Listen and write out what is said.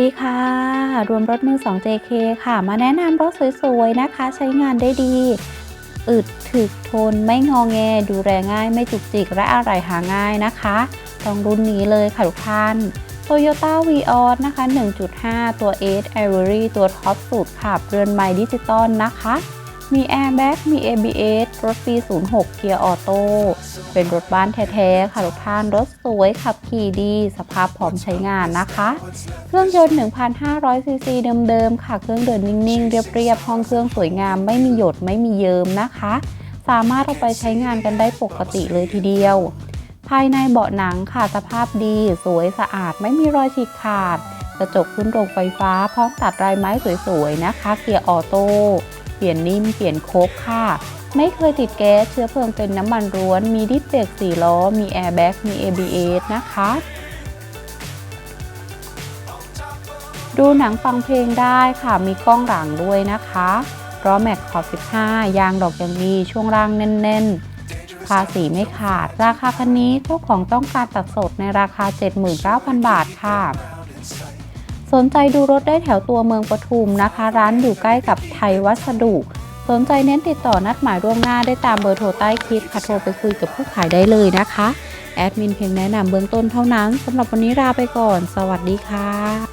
ดีค่ะ รวมรถมือ 2 JK ค่ะ มาแนะนำรถสวยๆนะคะ ใช้งานได้ดี อึดถึกทนไม่งอแง ดูแลง่ายไม่จุกจิก และอะไรหาง่ายนะคะต้องรุ่นนี้เลยค่ะทุกท่าน Toyota v ีออนะคะ 1.5 ตัว8 Ivory ตัวท็อปสุดค่ะเรือนใหม่ดิจิตอลนะคะ มี Airbag มี ABS รถปี 06 เกียร์ออโต้ เป็นรถบ้านแท้ๆ ค่ะทุกท่าน รถสวย ขับขี่ดี สภาพพร้อมใช้งานนะคะ เครื่องยนต์1,500ซีซีเดิมๆ ค่ะ เครื่องเดินนิ่งๆ เรียบๆ ห้องเครื่องสวยงาม ไม่มีหยด ไม่มีเยิมนะคะ สามารถเอาไปใช้งานกันได้ปกติเลยทีเดียว ภายในเบาะหนังค่ะ สภาพดี สวย สะอาด ไม่มีรอยฉีกขาด กระจกขึ้นโรงไฟฟ้า พร้อมตัดลายไม้สวยๆ นะคะ เกียร์ออโต้ ลี่ยนนิ่ม เปลี่ยนโคกค่ะ ไม่เคยติดแก๊ส เชื้อเพลิงเป็นน้ำมันร้วน มีดิสเบรก4ล้อ มีแอร์แบ็กมี ABS นะคะ ดูหนังฟังเพลงได้ค่ะ มีกล้องหลังด้วยนะคะล้อแม็กขอบ 15 ยางดอกยังดี ช่วงล่างแน่น ๆภาษีไม่ขาด ราคาคันนี้เจ้าของต้องการตัดสดในราคา 79,000 บาทค่ะ สนใจดูรถได้แถวตัวเมืองปทุมนะคะ ร้านอยู่ใกล้กับไทยวัสดุ สนใจเน้นติดต่อนัดหมายร่วงหน้าได้ตามเบอร์โทรใต้คลิปค่ะโทรไปคุยกับผู้ขายได้เลยนะคะ แอดมินเพียงแนะนำเบื้องต้นเท่านั้นสำหรับวันนี้ลาไปก่อน สวัสดีค่ะ